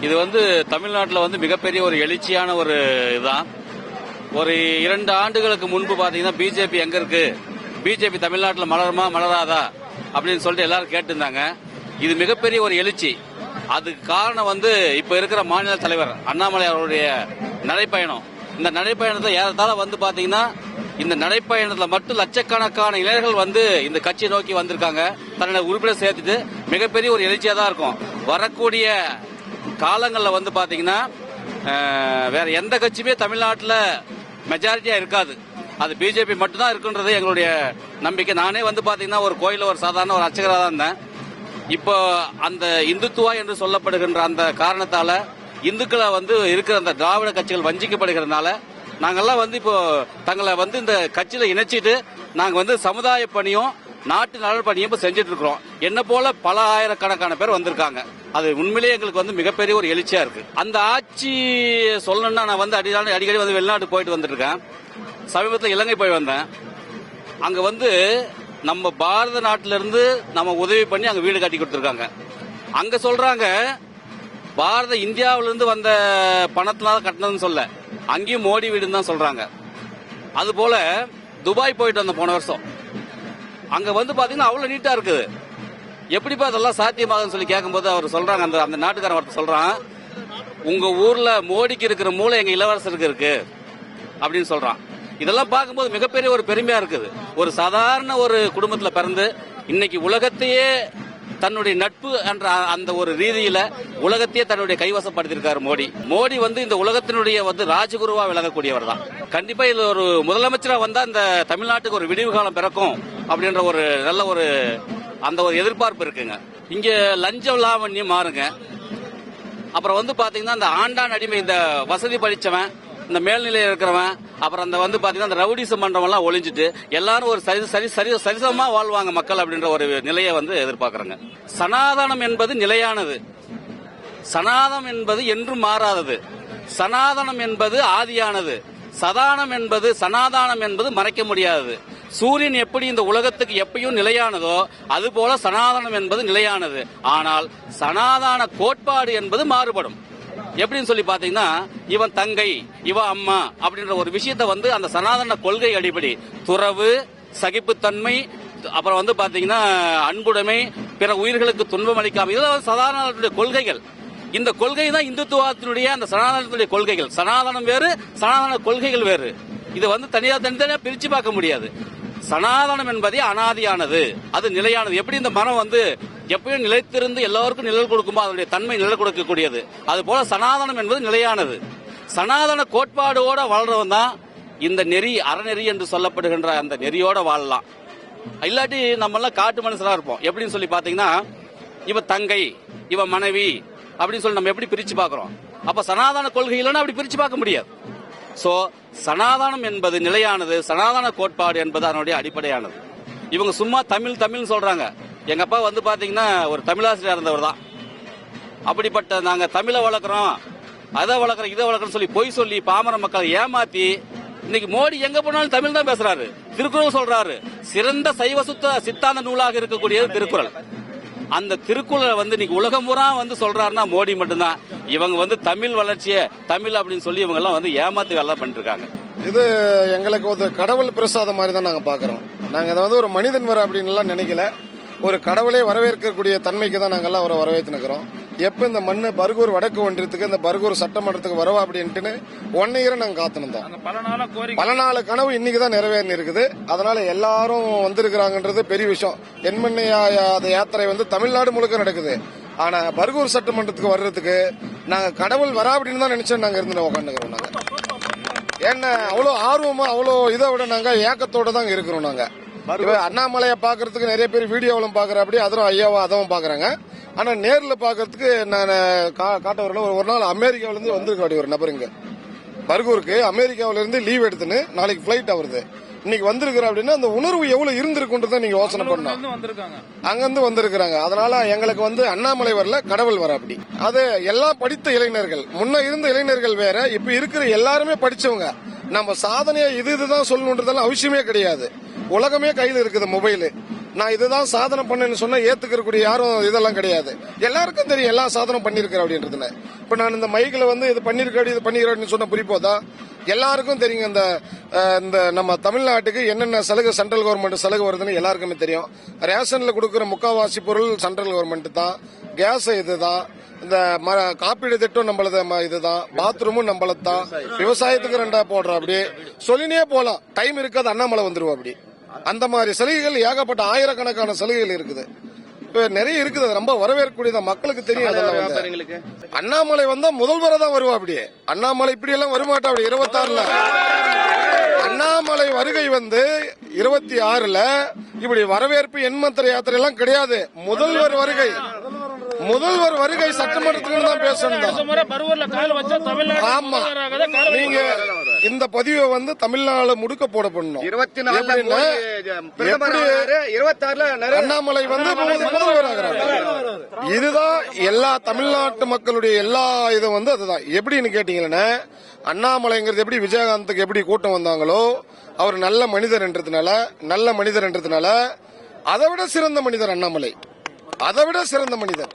இது வந்து தமிழ்நாட்டில் வந்து மிகப்பெரிய ஒரு எழுச்சியான ஒரு இதுதான். ஒரு இரண்டு ஆண்டுகளுக்கு முன்பு பாத்தீங்கன்னா பிஜேபி எங்க இருக்கு? பிஜேபி தமிழ்நாட்டில் மலருமா மலராதா? அப்படின்னு சொல்லிட்டு எல்லாரும் கேட்டிருந்தாங்க. இது மிகப்பெரிய ஒரு எழுச்சி. அதுக்கு காரணம் வந்து இப்ப இருக்கிற மாநில தலைவர் அண்ணாமலை அவருடைய நடைப்பயணம். இந்த நடைப்பயணத்தை ஏறத்தாழ வந்து பாத்தீங்கன்னா இந்த நடைப்பயணத்துல மட்டும் லட்சக்கணக்கான இளைஞர்கள் வந்து இந்த கட்சியை நோக்கி வந்திருக்காங்க. தன்னுடைய உறுப்பினர் சேர்த்துட்டு மிகப்பெரிய ஒரு எழுச்சியா தான் இருக்கும். வரக்கூடிய காலங்களில் வந்து பார்த்தீங்கன்னா வேற எந்த கட்சியுமே தமிழ்நாட்டில் மெஜாரிட்டியா இருக்காது. அது பிஜேபி மட்டும்தான் இருக்குன்றது எங்களுடைய நம்பிக்கை. நானே வந்து பார்த்தீங்கன்னா ஒரு கோயில ஒரு சாதாரண ஒரு அர்ச்சகராக தான் இருந்தேன். இப்போ அந்த இந்துத்துவா என்று சொல்லப்படுகின்ற அந்த காரணத்தால இந்துக்களை வந்து இருக்கிற அந்த திராவிட கட்சிகள் வஞ்சிக்கப்படுகிறதுனால நாங்கெல்லாம் வந்து இப்போ தங்களை வந்து இந்த கட்சியில இணைச்சிட்டு நாங்க வந்து சமுதாய பணியும் நாட்டு நலன் பணியும் செஞ்சுட்டு இருக்கிறோம் என்ன போல பல ஆயிரக்கணக்கான பேர் வந்திருக்காங்க. அது உண்மையிலேயே எங்களுக்கு வந்து மிகப்பெரிய ஒரு எழுச்சியா இருக்கு. அந்த ஆட்சி சொல்லணும்னா நான் வந்து அடிக்கடி அடிக்கடி வந்து வெளிநாட்டு போயிட்டு வந்துருக்கேன் சமீபத்தில் இலங்கை போய் வந்தேன். அங்க வந்து நம்ம பாரத நாட்டிலிருந்து நம்ம உதவி பண்ணி அங்க வீடு கட்டி கொடுத்துருக்காங்க. அங்க சொல்றாங்க பாரத இந்தியாவிலிருந்து வந்த பணத்தினால கட்டினதுன்னு சொல்ல. அங்கேயும் மோடி வீடுன்னு தான் சொல்றாங்க. அது போல துபாய் போயிட்டு வந்த போன வருஷம். அங்க வந்து பாத்தீங்கன்னா அவ்வளவு நீட்டா இருக்குது. எப்படிப்பா அதெல்லாம் சாத்தியமாகுதுன்னு சொல்லி கேட்கும்போது அவர் சொல்றாங்க அந்த அந்த நாட்டுக்காரன் ஒருத்தர் சொல்றான் உங்க ஊர்ல மோடிக்கு இருக்கிற மூளை எங்க இளவரசருக்கு இருக்கு அப்படின்னு சொல்றான். இதெல்லாம் பார்க்கும்போது மிகப்பெரிய ஒரு பெருமையா இருக்குது. ஒரு சாதாரண ஒரு குடும்பத்துல பிறந்து இன்னைக்கு உலகத்தையே தன்னுடைய நட்பு என்ற அந்த ஒரு ரீதியில உலகத்தையே தன்னுடைய கைவசப்படுத்தியிருக்காரு மோடி. மோடி வந்து இந்த உலகத்தினுடைய வந்து ராஜகுருவா விளங்கக்கூடியவர் தான். கண்டிப்பா இது ஒரு முதலமைச்சரா வந்தா இந்த தமிழ்நாட்டுக்கு ஒரு விடிவு காலம் பிறக்கும். அப்படின்ற ஒரு நல்ல ஒரு அந்த ஒரு எதிர்பார்ப்பு இருக்குங்க. இங்க லஞ்சம் லாவண்யம் மாறுங்க. அப்புறம் வந்து பாத்தீங்கன்னா இந்த ஆண்டான் அடிமை இந்த வசதி படிச்சவன் இந்த மேல்நிலையில் இருக்கிறவன் அப்புறம் அந்த வந்து பாத்தீங்கன்னா அந்த ரவுடிசம் பண்றவன் எல்லாம் ஒளிஞ்சிட்டு எல்லாரும் ஒரு சரி சரி சரி சரிசமமா வாழ்வாங்க மக்கள் அப்படின்ற ஒரு நிலையை வந்து எதிர்பார்க்கறாங்க. சனாதனம் என்பது நிலையானது. சனாதனம் என்பது என்றும் மாறாதது. சனாதனம் என்பது ஆதியானது. சதானம் என்பது சனாதானம் என்பது மறைக்க முடியாதது. சூரியன் எப்படி இந்த உலகத்துக்கு எப்பயும் நிலையானதோ அதுபோல சனாதனம் என்பது நிலையானது. ஆனால் சனாதன கோட்பாடு என்பது மாறுபடும். எப்படின்னு சொல்லி பாத்தீங்கன்னா இவன் தங்கை இவ அம்மா அப்படின்ற ஒரு விஷயத்த வந்து அந்த சனாதன கொள்கை அடிப்படை. துறவு சகிப்புத்தன்மை அப்புறம் வந்து பாத்தீங்கன்னா அன்புடைமை பிற உயிர்களுக்கு துன்பம் அளிக்காம. இதெல்லாம் சனாதனத்துடைய கொள்கைகள். இந்த கொள்கை தான் இந்துத்துவத்தினுடைய அந்த சனாதனத்துடைய கொள்கைகள். சனாதனம் வேறு சனாதன கொள்கைகள் வேறு. இதை வந்து தனியா தனித்தனியா பிரிச்சு பார்க்க முடியாது. சனாதனம் என்பதே அனாதியானது. அது நிலையானது. எப்படி இந்த மரம் வந்து எப்பயும் நிலைத்திருந்து எல்லாருக்கும் நிழல் கொடுக்குமோ அதனுடைய தன்மை நிழல் கொடுக்கக்கூடியது. அது போல சனாதனம் என்பது நிலையானது. சனாதன கோட்பாடோட வாழ்றவன் தான் இந்த நெறி அறநெறி என்று சொல்லப்படுகின்ற அந்த நெறியோட வாழலாம். இல்லாட்டி நம்ம எல்லாம் காட்டு மனுஷனா இருப்போம். எப்படின்னு சொல்லி பாத்தீங்கன்னா இவ தங்கை இவ மனைவி அப்படின்னு சொல்லி நம்ம எப்படி பிரிச்சு பாக்குறோம் அப்ப சனாதன கொள்கை இல்லைன்னா அப்படி பிரிச்சு பார்க்க முடியாது. சோ சனாதானம் என்பது நிலையானது சனாதான கோட்பாடு என்பது அதனுடைய அடிப்படையானது. இவங்க சும்மா தமிழ் தமிழ்னு சொல்றாங்க. எங்க அப்பா வந்து பாத்தீங்கன்னா ஒரு தமிழாசிரியர் இருந்தவர் தான். அப்படிப்பட்ட நாங்க தமிழை வளர்க்குறோம் அதை வளர்க்குறோம் இதை வளர்க்குறோம் சொல்லி பொய் சொல்லி பாமர மக்களை ஏமாத்தி இன்னைக்கு மோடி எங்க போனாலும் தமிழ் தான் பேசுறாரு. திருக்குறள் சொல்றாரு. சிறந்த சைவ சுத்த சித்தாந்த நூலாக இருக்கக்கூடியது திருக்குறள். அந்த திருக்குறளை வந்து இன்னைக்கு உலகம் பூரா வந்து சொல்றாருன்னா மோடி மட்டும்தான். இவங்க வந்து தமிழ் வளர்ச்சியை தமிழ் அப்படின்னு சொல்லி இவங்க எல்லாம் வந்து ஏமாத்து வேலை பண்ணிட்டு இருக்காங்க இது எங்களுக்கு ஒரு கடவுள் பிரசாதம் மாதிரி தான் நாங்க பாக்குறோம் நாங்க அதை வந்து ஒரு மனிதன் வர அப்படின்னு எல்லாம் நினைக்கல. ஒரு கடவுளே வரவேற்கக்கூடிய தன்மைக்கு தான் நாங்கெல்லாம் அவரை வரவேற்று நிற்கிறோம் எப்ப இந்த மண்ணு பர்கூர் வடக்கு ஒன்றியத்துக்கு இந்த பர்கூர் சட்டமன்றத்துக்கு வரவா அப்படின்ட்டுன்னு ஒன் இயர் நாங்க காத்துனோம் பல நாளா கனவு இன்னைக்கு தான் நிறைவேறி இருக்குது. அதனால எல்லாரும் வந்திருக்கிறாங்கன்றது பெரிய விஷயம். எண்மண்ணையாத யாத்திரை வந்து தமிழ்நாடு முழுக்க நடக்குது. ஆனா பர்கூர் சட்டமன்றத்துக்கு வர்றதுக்கு நாங்க கடவுள் வரா அப்படின்னு தான் நினைச்சோம். நாங்க இருந்து உட்காந்துக்கிறோம் நாங்க. ஏன்னா அவ்வளோ ஆர்வமா அவ்வளோ இதை விட நாங்க ஏக்கத்தோட தான் இருக்கிறோம் நாங்க. அண்ணாமலையை பாக்குறதுக்கு நிறைய பேர் வீடியோவிலும் பாக்குற அப்படி அதுவும் ஐயாவா அதவும் பாக்குறாங்க ஆனா நேர்ல பாக்குறதுக்கு நான் காட்ட வரல. ஒரு- நாள் அமெரிக்காவில இருந்து வந்திருக்க அப்படி ஒரு நபர் இங்க. பர்கூருக்கு அமெரிக்காவில இருந்து லீவ் எடுத்துன்னு நாளைக்கு பிளைட் வருது இன்னைக்கு வந்திருக்கிற அப்படின்னா அந்த உணர்வு எவ்வளவு இருந்திருக்குன்றதை நீங்க யோசனை பண்ணணும். அங்கிருந்து வந்திருக்கிறாங்க. அதனால எங்களுக்கு வந்து அண்ணாமலை வரல கடவுள் வர அப்படி. அது எல்லாம் படித்த இளைஞர்கள். முன்ன இருந்த இளைஞர்கள் வேற இப்ப இருக்கிற எல்லாருமே படிச்சவங்க. நம்ம சாதனையை இது இதுதான் சொல்லணுன்றதெல்லாம் அவசியமே கிடையாது. உலகமே கையில இருக்குது மொபைல். நான் இதுதான் சாதனை பண்ணேன்னு சொன்னா ஏத்துக்கக்கூடிய யாரும் இதெல்லாம் கிடையாது. எல்லாருக்கும் தெரியும் எல்லா சாதனம் பண்ணிருக்கிறேன் அப்படின்றதுல. இப்ப நான் இந்த மைக்கில் வந்து இது பண்ணிருக்கேன் இது பண்ணிருக்கேன்னு சொன்ன புரிப்போதா எல்லாருக்கும் தெரியுங்க இந்த இந்த நம்ம தமிழ்நாட்டுக்கு என்னென்ன சலுகை சென்ட்ரல் கவர்மெண்ட் சலுகை வருதுன்னு எல்லாருக்குமே தெரியும். ரேஷன்ல கொடுக்குற முக்காவாசி பொருள் சென்ட்ரல் கவர்மெண்ட் தான். கேஸ் இதுதான். இந்த ம- காப்பீடு திட்டம் நம்மளது ம- இதுதான். பாத்ரூமும் நம்மளது தான். விவசாயத்துக்கு ரெண்டா போடுறோம் அப்படி. சொல்லினே போலாம். டைம் இருக்காது அண்ணாமலை வந்துருவோம் அப்படி. அந்த மாதிரி சலுகைகள் ஏகப்பட்ட ஆயிரக்கணக்கான சலுகைகள் இருக்குது. இப்ப நிறைய இருக்குது. அது ரொம்ப வரவேற்கக்கூடியது மக்களுக்கு தெரியும் அண்ணாமலை வந்தா முதல்வரை தான் வருவா அப்படியே. அண்ணாமலை இப்படி எல்லாம் வருமாட்டா அப்படி இருபத்தாறுல. அண்ணாமலை வருகை வந்து இருபத்தி ஆறுல இப்படி வரவேற்பு எண்மத்திர யாத்திரை எல்லாம் கிடையாது. முதல்வர் வருகை. முதல்வர் வருகை சட்டமன்றத்துக்கு தான் பேசணும் ஆமா. நீங்க இந்த பதிவை வந்து தமிழ்நாடு முடுக்க போட பண்ணணும் இருபத்தி நிறைய அண்ணாமலை வந்து முதல்வர் இதுதான் எல்லா தமிழ்நாட்டு மக்களுடைய எல்லா இதுவும் வந்து அதுதான். எப்படின்னு கேட்டீங்கன்னா அண்ணாமலைங்கிறது எப்படி விஜயகாந்துக்கு எப்படி கூட்டம் வந்தாங்களோ அவர் நல்ல மனிதர் என்றதுனால நல்ல மனிதர் என்றதுனால அதை விட சிறந்த மனிதர் அண்ணாமலை. அதை விட சிறந்த மனிதர்.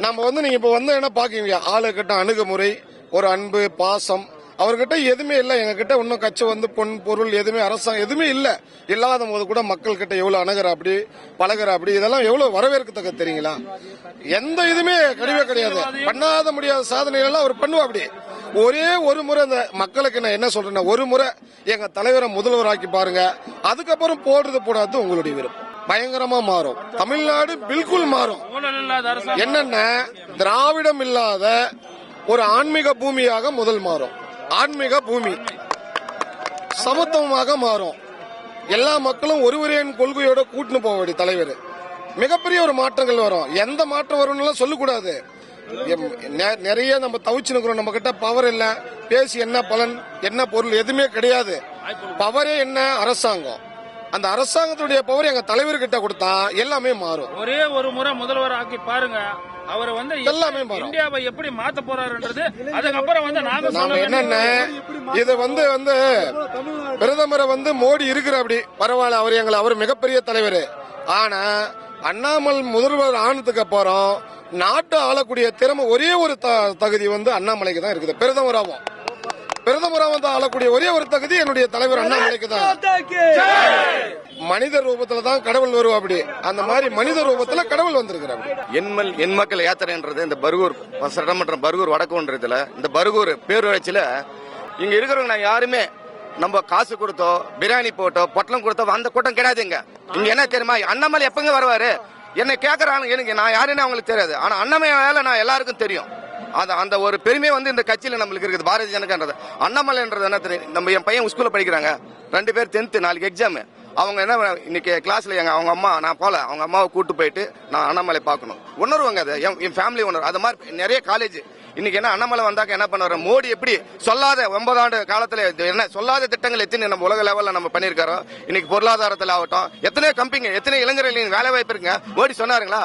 நம்ம வந்து நீங்க இப்ப வந்து என்ன பாக்கீங்க ஆளுகிட்ட அணுகுமுறை ஒரு அன்பு பாசம் அவர்கிட்ட எதுவுமே இல்லை. எங்ககிட்ட ஒன்றும் இன்னும் வந்து பொன் பொருள் எதுவுமே அரசாங்கம் எதுவுமே இல்லை. இல்லாத போது கூட மக்கள் கிட்ட எவ்வளவு அணுகிற அப்படி பழகிற அப்படி இதெல்லாம் எவ்வளவு வரவேற்கத்தக்க தெரியுங்களா? எந்த இதுவுமே கிடையவே கிடையாது. பண்ணாத முடியாத சாதனைகள்லாம் அவர் பண்ணுவா அப்படி. ஒரே ஒரு முறை அந்த மக்களுக்கு நான் என்ன சொல்றேன்னா ஒரு முறை எங்க தலைவரை முதல்வராக்கி பாருங்க. அதுக்கப்புறம் போடுறது போடாது உங்களுடைய விருப்பம். பயங்கரமா மாறும். தமிழ்நாடு பில்குல் மாறும். என்னன்னா என்னென்ன திராவிடம் இல்லாத ஒரு ஆன்மீக பூமியாக முதல் மாறும். ஆன்மீக பூமி. சமத்துவமாக மாறும். எல்லா மக்களும் ஒருவரின் கொள்கையோட கூட்டினு போக வேண்டிய தலைவர். மிகப்பெரிய ஒரு மாற்றங்கள் வரும். எந்த மாற்றம் வரும்னு சொல்லக்கூடாது. எம், நெ- நிறைய நம்ம தவிச்சு நிக்கிறோம். நம்ம கிட்ட பவர் இல்ல. பேசி என்ன பலன் என்ன பொருள் எதுவுமே கிடையாது. பவரே என்ன? அரசாங்கம். அந்த அரசாங்கத்துடைய பவர் எங்க தலைவர்கிட்ட கொடுத்தா எல்லாமே மாறும். ஒரே ஒரு முறை முதல்வர் ஆக்கி பாருங்க. அவர் வந்து எல்லாமே. இந்தியாவை எப்படி மாத்த போறாருன்றது அதுக்கப்புறம் வந்து நாங்க நாம என்னென்ன? இது வந்து வந்து பிரதமரை வந்து மோடி இருக்கிற அப்படி. பரவாயில்ல அவர் எங்களை அவர் மிகப்பெரிய தலைவர். ஆனா அண்ணாமல் முதல்வர் ஆனதுக்கு அப்புறம் நாட்டை ஆளக்கூடிய திறமை ஒரே ஒரு தகுதி வந்து அண்ணாமலைக்கு தான் இருக்குது. பிரதமராகவும். பிரதமராகவும் வந்து ஆளக்கூடிய ஒரே ஒரு தகுதி என்னுடைய தலைவர் அண்ணாமலைக்கு தான். மனித ரூபத்துல தான் கடவுள் வருவா அப்படி அந்த மாதிரி மனித ரூபத்துல கடவுள் வந்திருக்கிறார். எண்மல் எண் மக்கள் யாத்திரைன்றது இந்த பருகூர் சட்டமன்றம் பருகூர் வடக்குன்றதுல இந்த பருகூர் பேரூராட்சியில இங்க இருக்கிறவங்க நான் யாருமே நம்ம காசு கொடுத்தோ பிரியாணி போட்டோ பொட்டலம் கொடுத்தோ அந்த கூட்டம் கிடையாதுங்க. இங்க என்ன தெரியுமா? அண்ணாமலை எப்பங்க வருவாரு. என்ன கேக்குறாங்க எனக்கு நான் யாருன்னு அவங்களுக்கு தெரியாது. ஆனா அண்ணாமலை வேலை நான் எல்லாருக்கும் தெரியும். அந்த அந்த ஒரு பெருமை வந்து இந்த கட்சியில் நம்மளுக்கு இருக்குது பாரதிய ஜனதான்றது அண்ணாமலைன்றது என்ன தெரியும்? நம்ம என் பையன் ஸ்கூலில் படிக்கிறாங்க. ரெண்டு பேர் டென்த்து நாளைக்கு எக்ஸாம் அவங்க என்ன இன்னைக்கு கிளாஸ்ல எங்க அவங்க அம்மா நான் போல. அவங்க அம்மாவை கூட்டு போயிட்டு நான் அண்ணாமலை பார்க்கணும். உணர்வாங்க அது. என் என் ஃபேமிலி உணர்வு. அது மாதிரி நிறைய காலேஜ் இன்னைக்கு என்ன அண்ணாமலை வந்தாக்க என்ன பண்ணுவாரு? மோடி எப்படி சொல்லாத ஒன்பது ஆண்டு காலத்துல என்ன சொல்லாத திட்டங்கள் எத்தனை நம்ம உலக லெவல்ல நம்ம பண்ணிருக்கிறோம் இன்னைக்கு பொருளாதாரத்துல ஆகட்டும் எத்தனையோ கம்பெனிங்க எத்தனை இளைஞர்கள் வேலை வாய்ப்பு இருக்குங்க. மோடி சொன்னாருங்களா?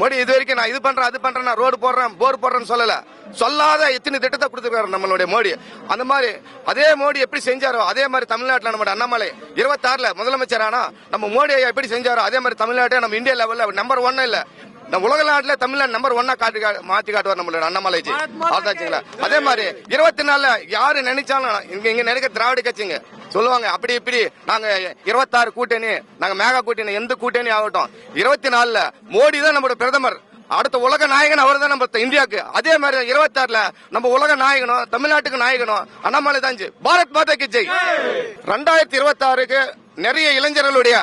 மோடி இது வரைக்கும் நான் இது பண்றேன் அது பண்றேன் நான் ரோடு போடுறேன் போர் போடுறேன்னு சொல்லல. சொல்லாத எத்தனை திட்டத்தை கொடுத்துருக்காரு நம்மளுடைய மோடி. அந்த மாதிரி அதே மோடி எப்படி செஞ்சாரோ அதே மாதிரி தமிழ்நாட்டில் நம்ம அண்ணாமலை இருபத்தாறுல முதலமைச்சர் ஆனா நம்ம மோடி எப்படி செஞ்சாரோ அதே மாதிரி தமிழ்நாட்டை நம்ம இந்தியா லெவல்ல நம்பர் ஒன்னு இல்ல. நம்ம உலக நாட்டுல தமிழ்நாடு நம்பர் ஒன்னா காட்டி மாத்தி காட்டுவார் நம்மளோட அண்ணாமலைஜி அதாச்சுங்களா அதே மாதிரி இருபத்தி நாலுல யாரு நினைச்சாலும் இங்க இங்க நினைக்க திராவிட கட்சிங்க சொல்லுவாங்க அப்படி இப்படி நாங்க இருபத்தாறு கூட்டணி நாங்க மேகா கூட்டணி எந்த கூட்டணி ஆகட்டும். இருபத்தி நாலுல மோடி தான் நம்மளோட பிரதமர். அடுத்த உலக நாயகன் அவர் தான் நம்ம இந்தியாவுக்கு. அதே மாதிரி இருபத்தாறுல நம்ம உலக நாயகனும் தமிழ்நாட்டுக்கு நாயகனும் அண்ணாமலை தான். பாரத் மாதா கி ஜெய். ரெண்டாயிரத்தி இருபத்தி ஆறுக்கு நிறைய இளைஞர்களுடைய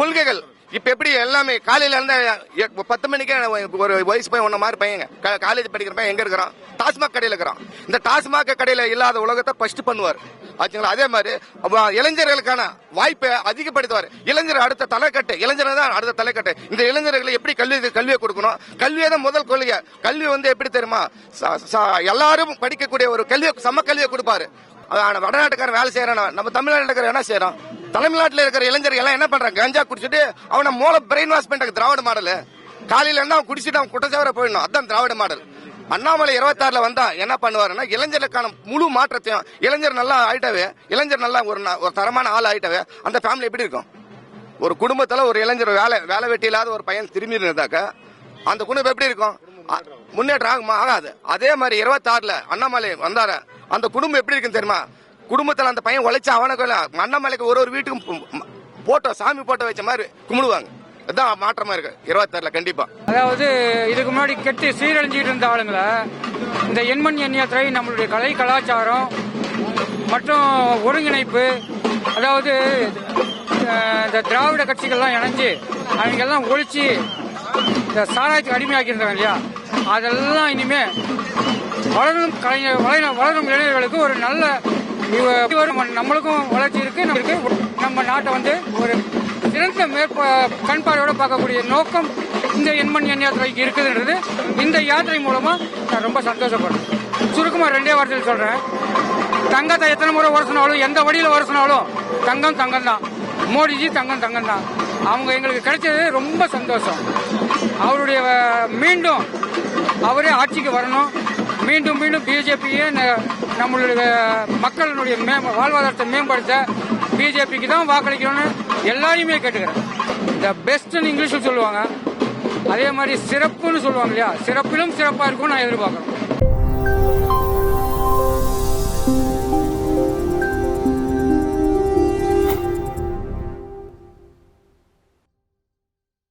கொள்கைகள் இப்ப எப்படி எல்லாமே காலையில இருந்து பத்து மணிக்கே ஒரு வயசு பையன் ஒன்ன மாதிரி பையங்க. காலேஜ் படிக்கிற பையன் எங்க இருக்கிறான்? டாஸ்மாக் கடையில இருக்கிறான். இந்த டாஸ்மாக் கடையில இல்லாத உலகத்தை ஃபர்ஸ்ட் பண்ணுவார். ஆச்சுங்களா? அதே மாதிரி இளைஞர்களுக்கான வாய்ப்பை அதிகப்படுத்துவார். இளைஞர் அடுத்த தலைக்கட்டு இளைஞர் தான் அடுத்த தலைக்கட்டு. இந்த இளைஞர்களை எப்படி கல்வி கல்வியை கொடுக்கணும்? கல்வியை தான் முதல் கொள்கை. கல்வி வந்து எப்படி தெரியுமா? எல்லாரும் படிக்கக்கூடிய ஒரு கல்வியை சம கல்வியை கொடுப்பாரு. வடநாட்டுக்காரன் வேலை செய்யறான் நம்ம தமிழ்நாட்டுக்காரன் என்ன செய்யறான்? தமிழ்நாட்டில் இருக்கிற இளைஞர்கள் எல்லாம் என்ன பண்றாங்க? கஞ்சா குடிச்சிட்டு அவனை மூல பிரெயின் வாஷ் பண்ணிட்டாங்க திராவிட மாடல். காலையில என்ன அவன் குடிச்சிட்டு அவன் குட்டச்சவர போயிடணும். அதான் திராவிட மாடல். அண்ணாமலை இருபத்தாறுல வந்தா என்ன பண்ணுவாருன்னா இளைஞர்களுக்கான முழு மாற்றத்தையும் இளைஞர் நல்லா ஆயிட்டாவே இளைஞர் நல்லா ஒரு ஒரு தரமான ஆள் ஆயிட்டாவே அந்த ஃபேமிலி எப்படி இருக்கும்? ஒரு குடும்பத்துல ஒரு இளைஞர் வேலை வேலை வெட்டி இல்லாத ஒரு பையன் திரும்பி இருந்தாக்க அந்த குடும்பம் எப்படி இருக்கும்? முன்னேற்றம் ஆகுமா? ஆகாது. அதே மாதிரி இருபத்தாறுல அண்ணாமலை வந்தார அந்த குடும்பம் எப்படி இருக்குன்னு தெரியுமா? குடும்பத்துல அந்த பையன் உழைச்சா அவனுக்கு மன்னமலைக்கு ஒரு ஒரு வீட்டுக்கும் போட்டோ சாமி போட்டோ வச்ச மாதிரி கும்பிடுவாங்க இதுதான் மாற்றமா இருக்கு. இருபத்தாறுல கண்டிப்பா. அதாவது இதுக்கு முன்னாடி கெட்டு சீரழிஞ்சிட்டு இருந்த ஆளுங்களை இந்த எண்மண் எண்ணியத்துறை நம்மளுடைய கலை கலாச்சாரம் மற்றும் ஒருங்கிணைப்பு அதாவது இந்த திராவிட கட்சிகள்லாம் இணைஞ்சு அவங்க எல்லாம் ஒழிச்சு இந்த சாராயத்துக்கு அடிமையாக்கி இருந்தாங்க இல்லையா? அதெல்லாம் இனிமே வளரும் கலைஞர் வளரும் இளைஞர்களுக்கு ஒரு நல்ல நம்மளுக்கும் வளர்ச்சி இருக்கு நம்மளுக்கு நம்ம நாட்டை வந்து ஒரு சிறந்த மேற்ப கண் பார்க்கக்கூடிய நோக்கம் இந்த எண்மண் எண் யாத்திரைக்கு இருக்குதுன்றது. இந்த யாத்திரை மூலமா நான் ரொம்ப சந்தோஷப்படுறேன். சுருக்கமாக ரெண்டே வார்த்தையில் சொல்றேன். தங்கத்தை எத்தனை முறை உரசினாலும் எந்த வழியில உரசினாலும் தங்கம் தங்கம் தான் மோடிஜி தங்கம் தங்கம் தான் அவங்க எங்களுக்கு கிடைச்சது ரொம்ப சந்தோஷம். அவருடைய மீண்டும் அவரே ஆட்சிக்கு வரணும். மீண்டும் மீண்டும் பிஜேபியே நம்மளுடைய மக்களுடைய மே- வாழ்வாதாரத்தை மேம்படுத்த பிஜேபிக்கு தான் வாக்களிக்கணும்னு எல்லாரையுமே கேட்டுக்கிறேன். இந்த பெஸ்ட்னு இங்கிலீஷில் சொல்லுவாங்க. அதே மாதிரி சிறப்புன்னு சொல்லுவாங்க இல்லையா? சிறப்பிலும் சிறப்பாக இருக்கும்னு நான் எதிர்பார்க்குறேன்.